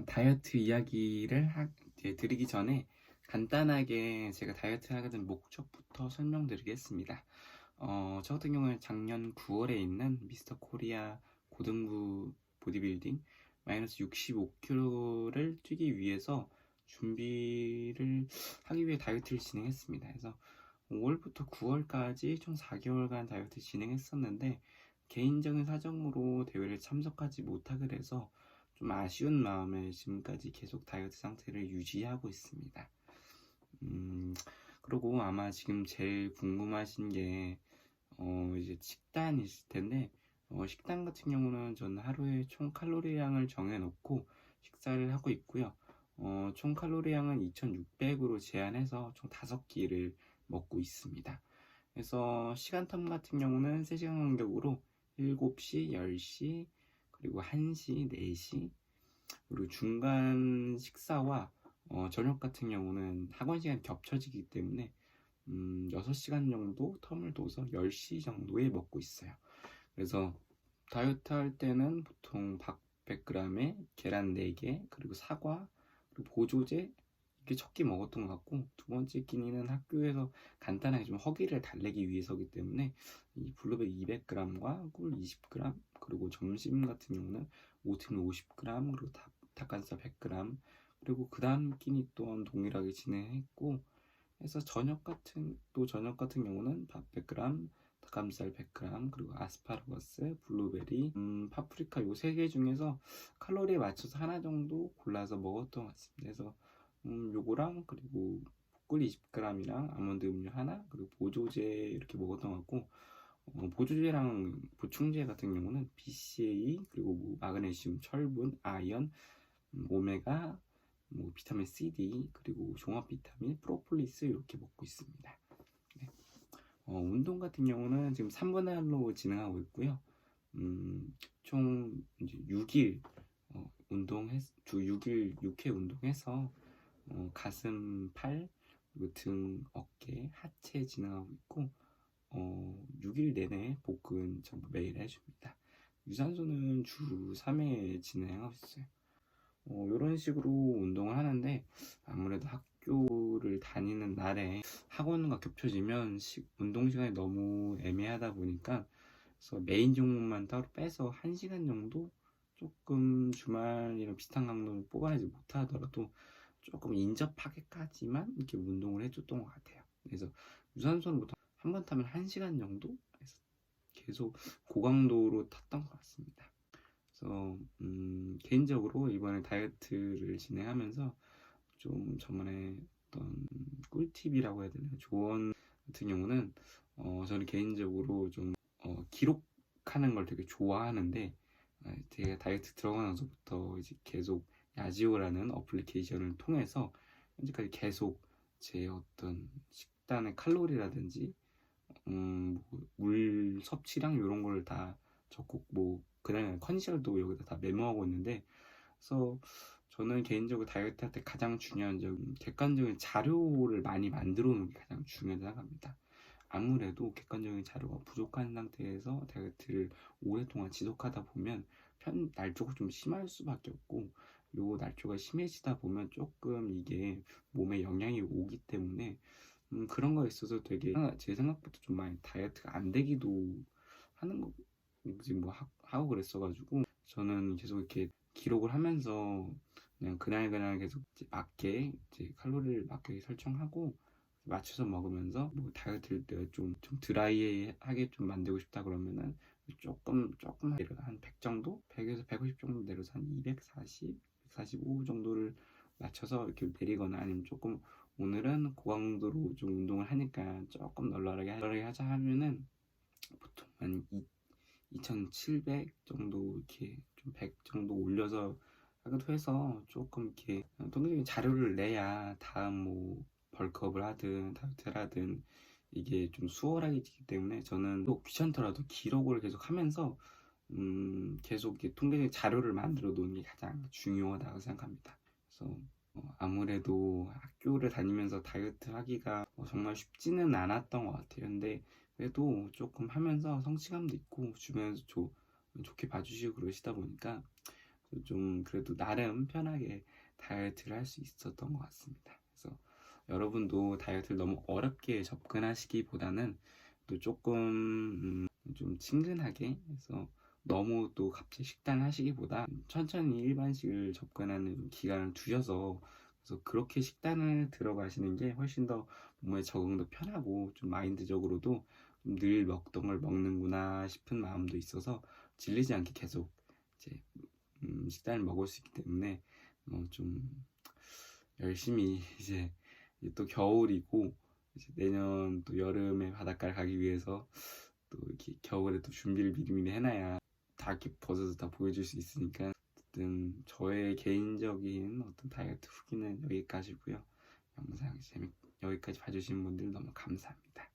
그러면은 다이어트 이야기를 하, 드리기 전에 간단하게 제가 다이어트 하게 된 목적부터 설명드리겠습니다. 어, 저 같은 경우는 작년 9월에 있는 미스터 코리아 고등부 보디빌딩 마이너스 65kg를 뛰기 위해서 준비를 하기 위해 다이어트를 진행했습니다. 그래서 5월부터 9월까지 총 4개월간 다이어트 진행했었는데 개인적인 사정으로 대회를 참석하지 못하게 돼서 좀 아쉬운 마음에 지금까지 계속 다이어트 상태를 유지하고 있습니다. 음, 그리고 아마 지금 제일 궁금하신 게, 어, 이제 식단이실 텐데, 어, 식단 같은 경우는 저는 하루에 총 칼로리량을 정해놓고 식사를 하고 있고요. 어, 총 칼로리량은 2600으로 제한해서 총 5끼를 먹고 있습니다. 그래서 시간텀 같은 경우는 3시간 간격으로 7시, 10시, 그리고 1시, 4시, 그리고 중간 식사와 어, 저녁 같은 경우는 학원 시간 겹쳐지기 때문에 음, 6시간 정도 텀을 둬서 10시 정도에 먹고 있어요. 그래서 다이어트 할 때는 보통 밥 100g에 계란 4개, 그리고 사과, 그리고 보조제 이렇게 첫 끼 먹었던 것 같고 두 번째 끼니는 학교에서 간단하게 좀 허기를 달래기 위해서기 때문에 이 블루베리 200g과 꿀 20g 그리고 점심 같은 경우는 오트밀 50g 그리고 닭, 닭가슴살 100g 그리고 그 다음 끼니 또한 동일하게 진행했고 해서 저녁 같은 또 저녁 같은 경우는 밥 100g 닭가슴살 100g 그리고 아스파라거스 블루베리. 음, 파프리카 요 세 개 중에서 칼로리에 맞춰서 하나 정도 골라서 먹었던 것 같습니다. 그래서 음, 요거랑 그리고 꿀 20g이랑 아몬드 음료 하나 그리고 보조제 이렇게 먹었던 것 같고 어, 보조제랑 보충제 같은 경우는 BCA 그리고 뭐 마그네슘, 철분, 아연, 음, 오메가, 뭐 비타민 C, D 그리고 종합 비타민, 프로폴리스 이렇게 먹고 있습니다. 네. 어, 운동 같은 경우는 지금 3분의 1로 진행하고 있고요. 음, 총 이제 6일 어, 운동했 주 6일 6회 운동해서 어, 가슴, 팔, 그리고 등, 어깨, 하체 진행하고 있고 어, 6일 내내 복근 전부 매일 해줍니다. 유산소는 주 3회 진행하고 있어요. 어, 이런 식으로 운동을 하는데 아무래도 학교를 다니는 날에 학원과 겹쳐지면 시, 운동 시간이 너무 애매하다 보니까 그래서 메인 종목만 따로 빼서 1시간 정도 조금 주말이랑 비슷한 강도를 뽑아내지 못하더라도 조금 인접하게까지만 이렇게 운동을 해줬던 것 같아요. 그래서 유산소는 보통 한 번 타면 1시간 정도 계속 고강도로 탔던 것 같습니다. 그래서 음, 개인적으로 이번에 다이어트를 진행하면서 좀 저번에 어떤 꿀팁이라고 해야 되나요? 조언 같은 경우는 어, 저는 개인적으로 좀 어, 기록하는 걸 되게 좋아하는데 아, 제가 다이어트 들어가면서부터 이제 계속 야지오라는 어플리케이션을 통해서 현재까지 계속 제 어떤 식단의 칼로리라든지 음, 뭐물 섭취량 이런 걸 다 적고 뭐 그다음에 컨디션도 여기다 다 메모하고 있는데 그래서 저는 개인적으로 다이어트 할 때 가장 중요한 점은 객관적인 자료를 많이 만들어 놓는 게 가장 중요하다고 생각합니다. 아무래도 객관적인 자료가 부족한 상태에서 다이어트를 오랫동안 지속하다 보면 편 날조가 좀 심할 수밖에 없고 요 날조가 심해지다 보면 조금 이게 몸에 영향이 오기 때문에 음, 그런 거에 있어서 되게 제 생각보다 좀 많이 다이어트가 안 되기도 하는 거 지금 뭐 하, 고 그랬어가지고 저는 계속 이렇게 기록을 하면서 그냥 그날 그날 계속 이제 맞게 이제 칼로리를 맞게 설정하고 맞춰서 먹으면서 뭐 다이어트를 때좀 좀 드라이하게 좀 만들고 싶다 그러면은 조금 조금 내려 한100 정도? 100에서 150 정도 내려서 한 240, 145 정도를 맞춰서 이렇게 내리거나 아니면 조금 오늘은 고강도로 좀 운동을 하니까 조금 널널하게 널널하게 하자 하면은 보통 한 2,700 정도 이렇게 좀 100 정도 올려서 하기도 해서 조금 이렇게 통계적인 자료를 내야 다음 뭐 벌크업을 하든 다이어트를 하든 이게 좀 수월하기 때문에 저는 또 귀찮더라도 기록을 계속 하면서 음 계속 이렇게 통계적인 자료를 만들어 놓는 게 가장 중요하다고 생각합니다. 그래서 어 아무래도 학교를 다니면서 다이어트 하기가 어 정말 쉽지는 않았던 것 같아요. 근데 그래도 조금 하면서 성취감도 있고 주변에서 조, 좋게 봐주시고 그러시다 보니까 좀 그래도 나름 편하게 다이어트를 할 수 있었던 것 같습니다. 그래서 여러분도 다이어트를 너무 어렵게 접근하시기보다는 또 조금 음, 좀 친근하게 해서 너무 또 갑자기 식단을 하시기보다 천천히 일반식을 접근하는 기간을 두셔서 그래서 그렇게 식단을 들어가시는 게 훨씬 더 몸에 적응도 편하고 좀 마인드적으로도 좀 늘 먹던 걸 먹는구나 싶은 마음도 있어서 질리지 않게 계속 이제 음, 식단을 먹을 수 있기 때문에 어, 좀 열심히 이제 또 겨울이고 이제 내년 또 여름에 바닷가를 가기 위해서 또 이렇게 겨울에 또 준비를 미리미리 해놔야 다 벗어서 다 보여줄 수 있으니까 어쨌든 저의 개인적인 어떤 다이어트 후기는 여기까지고요. 영상 재밌 여기까지 봐주신 분들 너무 감사합니다.